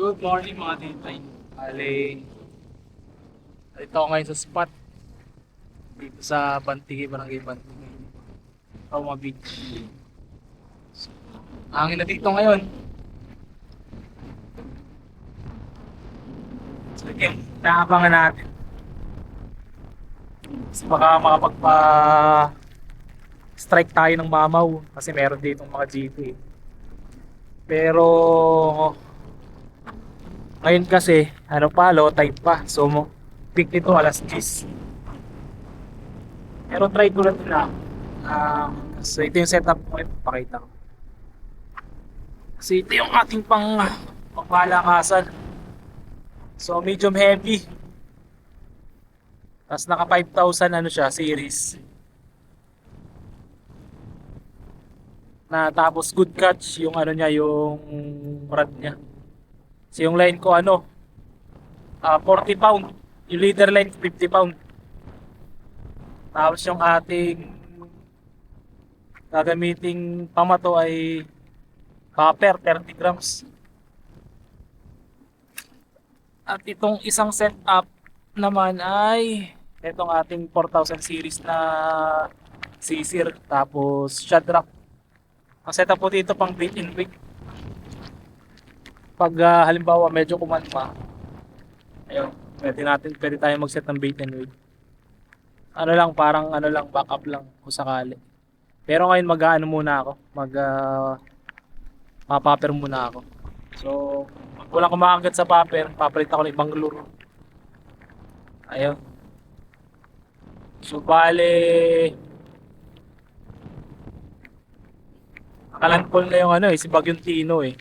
Good morning mga titay. Ali, ito ako ngayon sa spot. Dito sa Bantigi, Barangay Bantigi. Roma Beach. Hangin na dito ngayon. Sige, naabangan natin. Mas baka makapagpa strike tayo ng mamaw kasi meron ditong mga GT. Pero ngayon kasi, ano pa, low tide pa. So, peak nito alas 10. Pero try ko na ito na. Ah, so, ito yung setup ko. Pakita ko. Kasi ito yung ating pang pangbalakasan. So, medium heavy. Tapos naka 5,000 ano siya, series. Na tapos good catch yung ano niya, yung rod niya. So yung line ko ano, ah 40 pound. Yung leader line 50 pound. Tapos yung ating gagamiting pamato ay copper 30 grams. At itong isang setup naman ay itong ating 4000 series na sisir tapos shadrack. Ang setup po dito pang bait in wig pag ah, halimbawa medyo kumalma, ayun, pwede natin, pwede tayo mag-set ng bait and wig. Ano lang, parang ano lang, backup lang kung sakali. Pero ngayon mag-ano muna ako, mag uh, mapapper muna ako. So, pag walang kumakagat sa paper, papalit ako ng ibang lure. Ayun. So, bale, akalan na yung ano eh, si Bagyong Tino eh.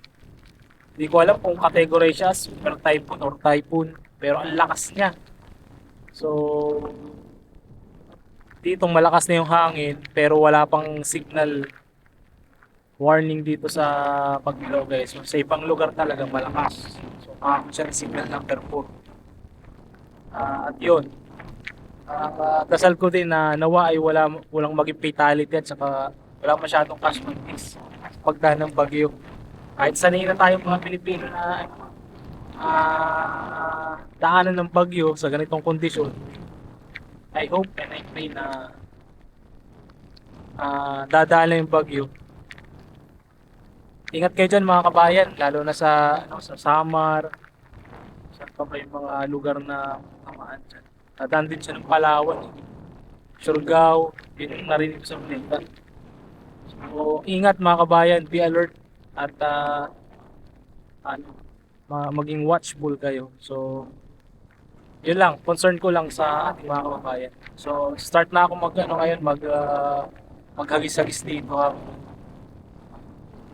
Hindi ko alam kung category siya super typhoon or typhoon. Pero ang lakas niya. So, ditong malakas na yung hangin pero wala pang signal warning dito sa pagbilaw guys. So, sa ibang lugar talaga malakas. So, kahapon siya ng signal number 4. Ah, at yun. Dasal ko din na nawa ay wala, walang maging fatality at saka wala masyadong casualties pagdaan ng bagyo kahit sanay na tayo mga Pilipino na ah daanan ng bagyo sa ganitong kondisyon, I hope and I pray na ah dadaan lang yung bagyo. Ingat kayo dyan mga kabayan, lalo na sa ano, sa Samar, sa pa ba yung mga lugar na tamaan dyan. Dadaan din siya ng Palawan, Surigao, yun yung narinig sa balita. So, ingat mga kabayan, be alert at ah, ano, ma- maging watchful kayo. So, yun lang, concern ko lang sa ating mga kababayan. So, start na ako mag ano ngayon, mag ah, maghagis-hagis dito ha.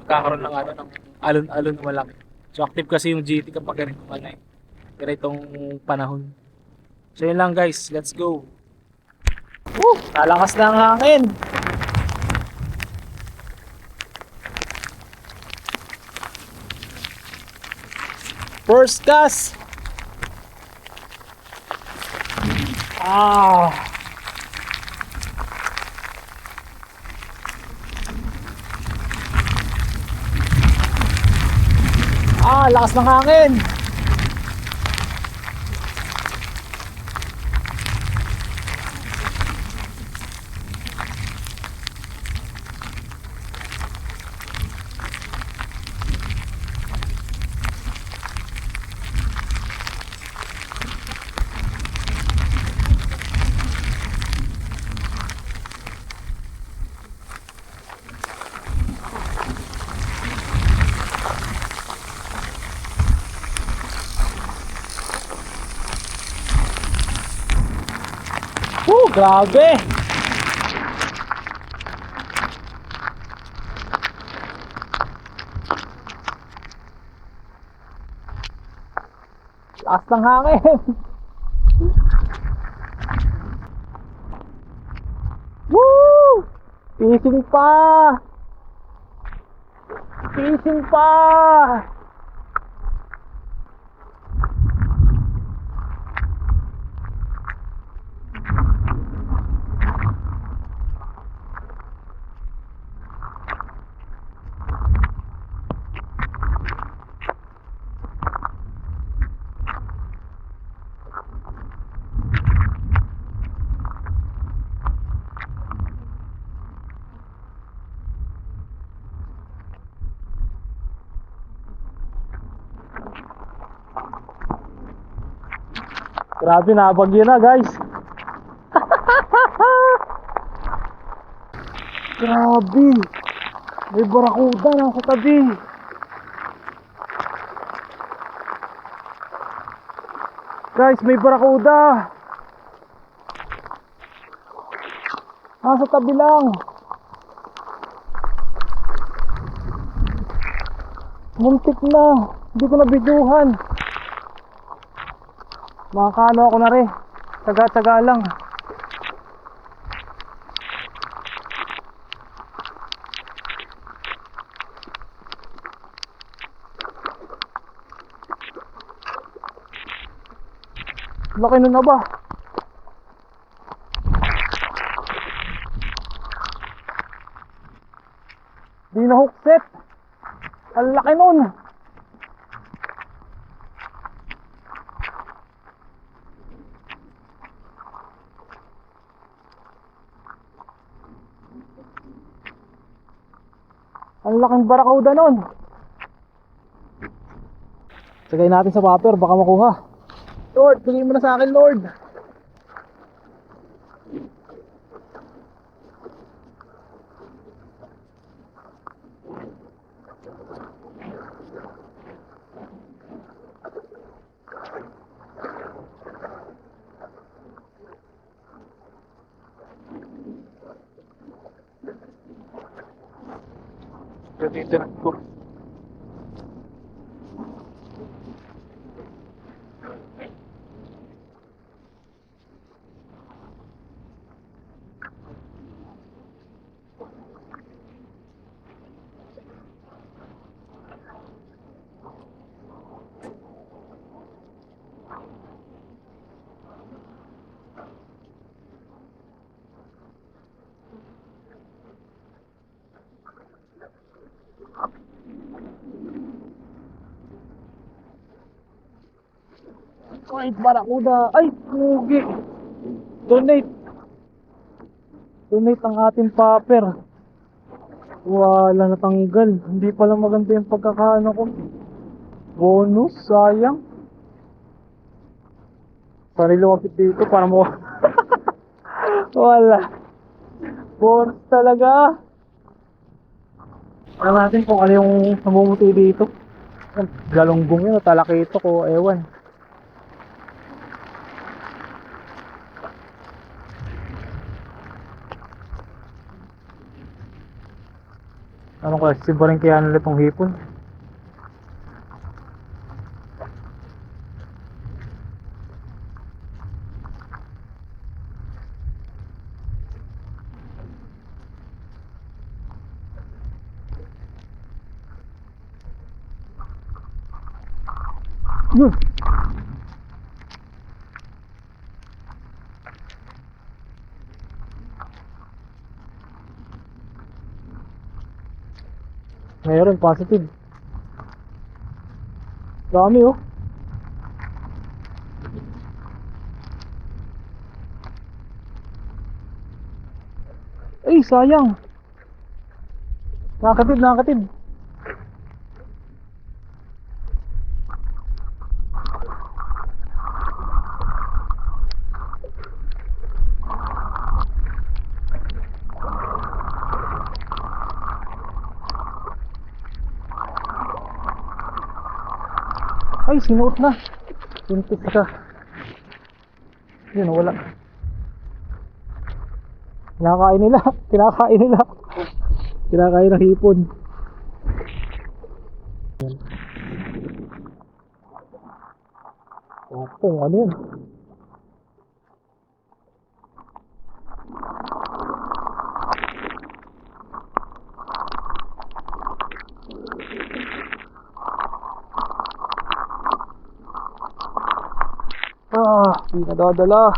Magkakaroon ng ano ng alon-alon na malaki. So, active kasi yung GT kapag ganito ano eh. Ganitong panahon. So, yun lang guys, let's go. Woo! Nalakas na ang hangin. First gas. Ah. Ah, lakas ng hangin. Woo, grabe. Lakas ng hangin. Woo! Fishing pa! Fishing pa! Grabe, nabagyo na guys. Grabe. May barakuda nasa tabi. Guys, may barakuda. Nasa tabi lang. Muntik na. Hindi ko nabiduhan. Makakano ako na rin. Taga-taga lang. Laki nun na ba? Di na hookset. Ang laki nun. Ang laking barakuda nun. Sagay natin sa paper, baka makuha. Lord, bigay mo na sa akin, Lord. Dito na ko. Kahit barakuda. Ay, pugi. Donate. Donate ang ating paper. Wala natanggal. Hindi pala maganda yung pagkakaano ko. Bonus, sayang. Sana lumapit dito para mo... Wala. Bonus talaga. Alam natin kung ano yung namumuti dito. Galunggong yun, talakito ko, ewan. Klase ba rin kaya nila itong hipon? Yun! Meron, positive. Dami oh. Ay, sayang. Nakakatid, nakakatid. Ay, sinuot na. Buntis ka. Yun, wala. Kinakain nila. Kinakain nila. Kinakain ng hipon. Opo, ano yun? Ah, di nadadala.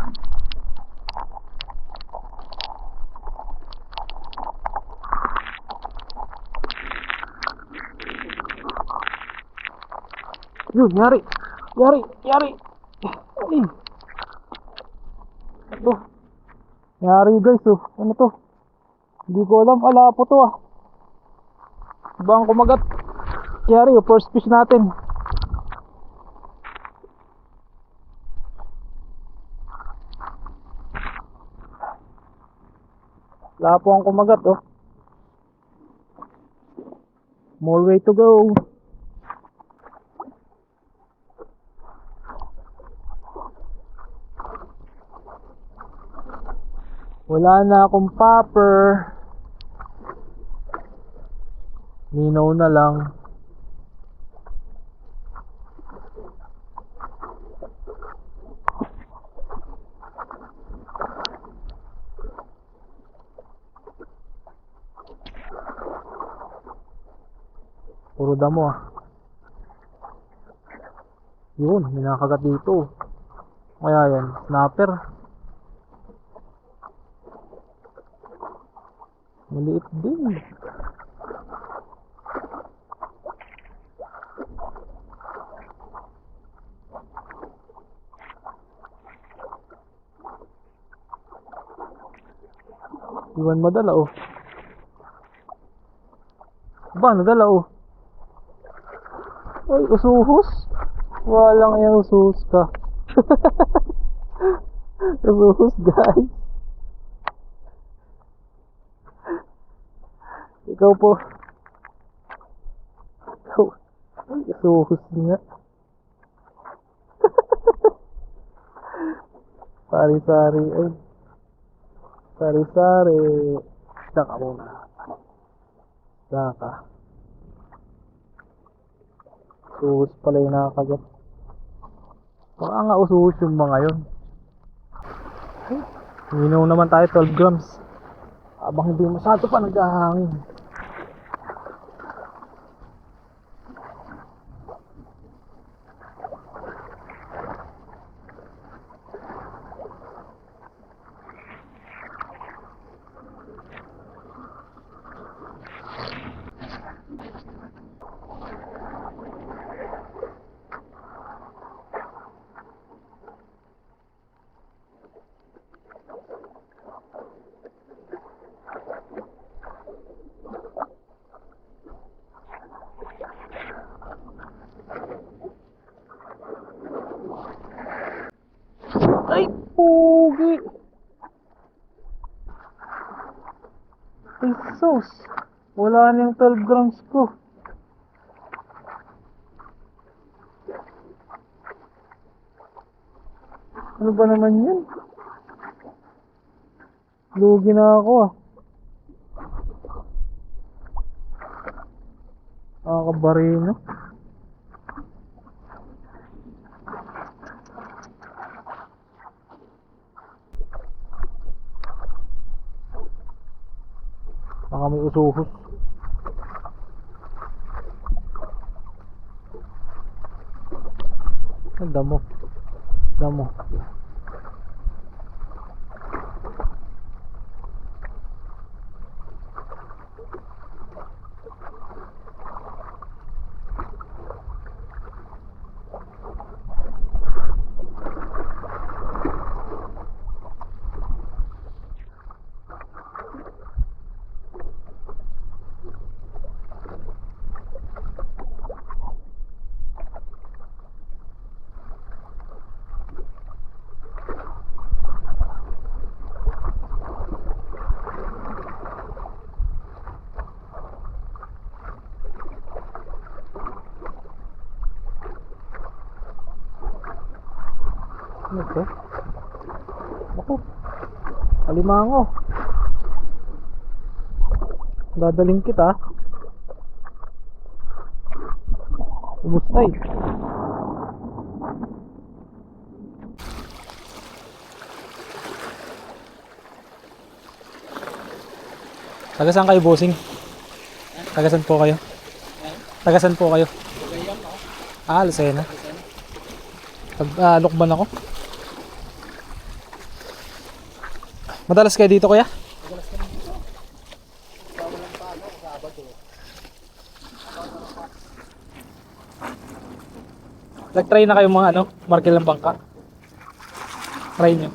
Yun, yari. Yari, yari. Ay. Ito. Yari guys, oh. Ano to? Hindi ko alam. Ala po to ah. Bang kumagat. Yari, oh. First fish natin. Po ang kumagat, oh. More way to go. Wala na akong popper. Ninaw na lang. Damo ah. Yun, may dito. Kaya yan, snapper. Maliit din. Iwan madala oh. Ba, nadala oh. Ay, usuhos. Walang yan usuhos ka. usuhos guys. Ikaw po. Ikaw. Ay, usuhos nga. Sari-sari. Ay. Sari-sari. Saka muna. Saka. Usuhos pala yung nakakagat. Baka nga usuhos yung mga yun. Minaw naman tayo 12 grams. Abang hindi masyado pa naghahangin. Ay, pugi! Sus! Wala na yung 12 grams ko. Ano ba naman yan? Lugi na ako ah. Nakakabarino. Baka may usuhos. Ang damo. Damo. Ano to? Ako. Alimango. Dadaling kita. Umustay. Taga saan kayo, bossing? Taga saan po kayo? Taga saan po kayo? Ah, Lucena. Pag ah, lukban ako. Madalas kayo dito kuya? Nag-try na kayo mga ano, markel ng bangka? Try nyo.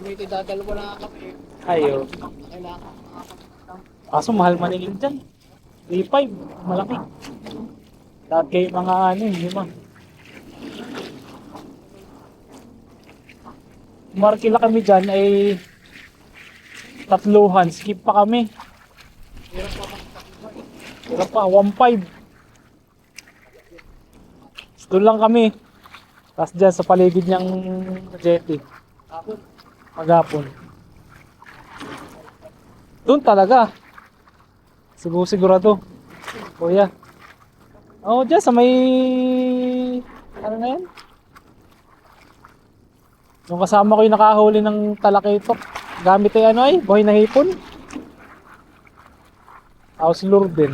Limited na dalawa na kami. Ayo. Kaso mahal maningin dyan. 3.5. Malaki. Lahat kayo mga ano, lima. Markila kami dyan ay Tatluhan, skip pa kami. Hirap pa, 1.5. Doon lang kami. Tapos dyan sa paligid niyang jetty. Magapon. Doon talaga. Siguro sigurado. Kuya. Oh, dyan sa may... Ano na yan? Yung kasama ko yung nakahuli ng talakitok. Gamit ay ano ay, buhay na hipon. Tapos lure din.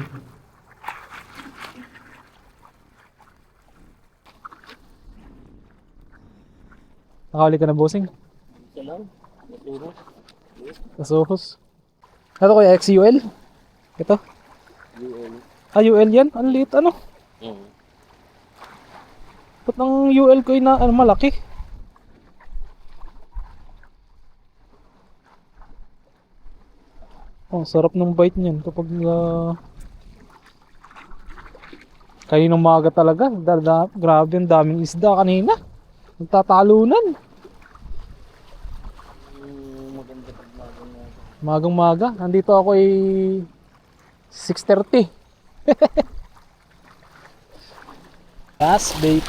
Nakahuli ka na bossing? Ito lang. Naturo. Kasuhos. Ano kaya XUL? Ito? UL. Ah, UL yan? Ang liit ano? Mm. Ba't ng UL ko na ano, malaki? Oh, sarap ng bite niyan kapag uh, kaninang maga talaga. Dada, grabe ang daming isda kanina. Nagtatalunan. Magang maga. Nandito ako ay 6.30. Bass bait.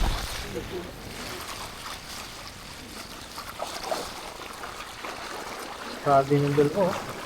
Grabe yung dal oh.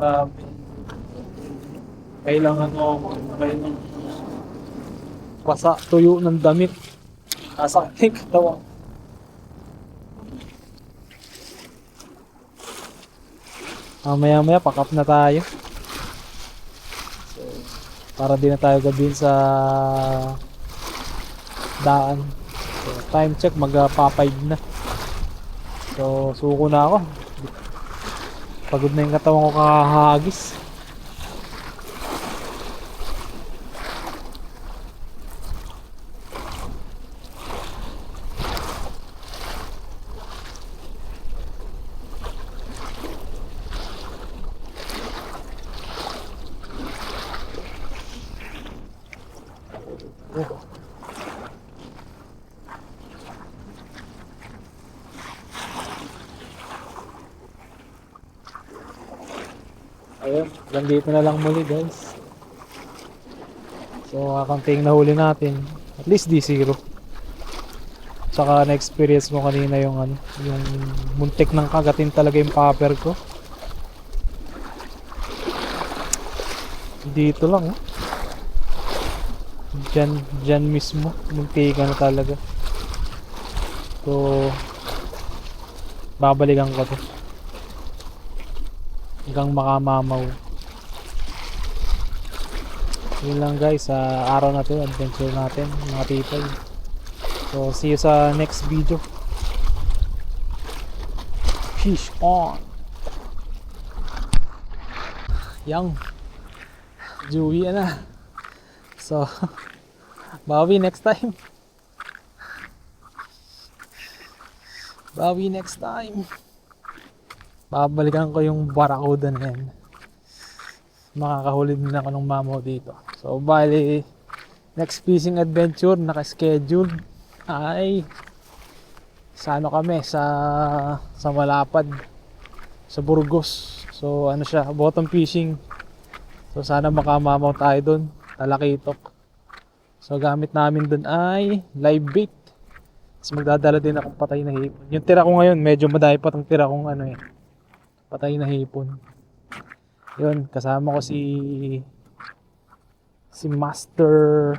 Grabe. Kailangan mo kailangan pasa tuyo ng damit. Sasakit katawan. Mamaya maya pakap na tayo. Para di na tayo gabihin sa daan. So, time check mag pa 5 na. So suko na ako. Pagod na yung katawan ko kakahagis. Ayun, hanggang dito na lang muli guys. So, kakanting nahuli natin. At least D0. Tsaka na-experience mo kanina yung ano, yung muntik ng kagatin talaga yung paper ko. Dito lang oh. Diyan, diyan mismo. Muntikan na talaga. So, babalikan ko to hanggang makamamaw yun lang guys sa araw na to adventure natin mga people. So see you sa next video. Fish on. Yang. Joey na so bawi next time. Bawi next time. Babalikan ko yung barakuda na yan. Makakahuli din ako ng mamaw dito so bali next fishing adventure naka-schedule. Ay sa ano kami sa sa Malapad sa Burgos. So ano siya bottom fishing. So sana makamamaw tayo doon talakitok. So gamit namin doon ay live bait. Tapos magdadala din akong patay na hipon. Yung tira ko ngayon medyo madami pa tong tira kong ano eh. Patay na hipon. Yun, kasama ko si si Master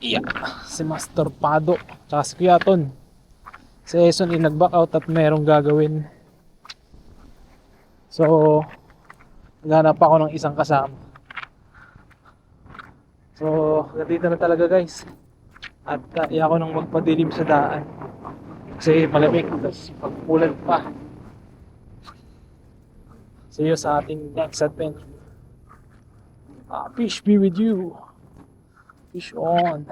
Iya, si Master Pado, tsaka si Kuya Ton. Si Eson ay nag-back out at merong gagawin. So, naghanap ako ng isang kasama. So, nandito na talaga guys. At uh, iya ako nang magpadilim sa daan. Kasi malamig, tapos pagpulan pa. See you sa ating next adventure. Ah, fish be with you. Fish on.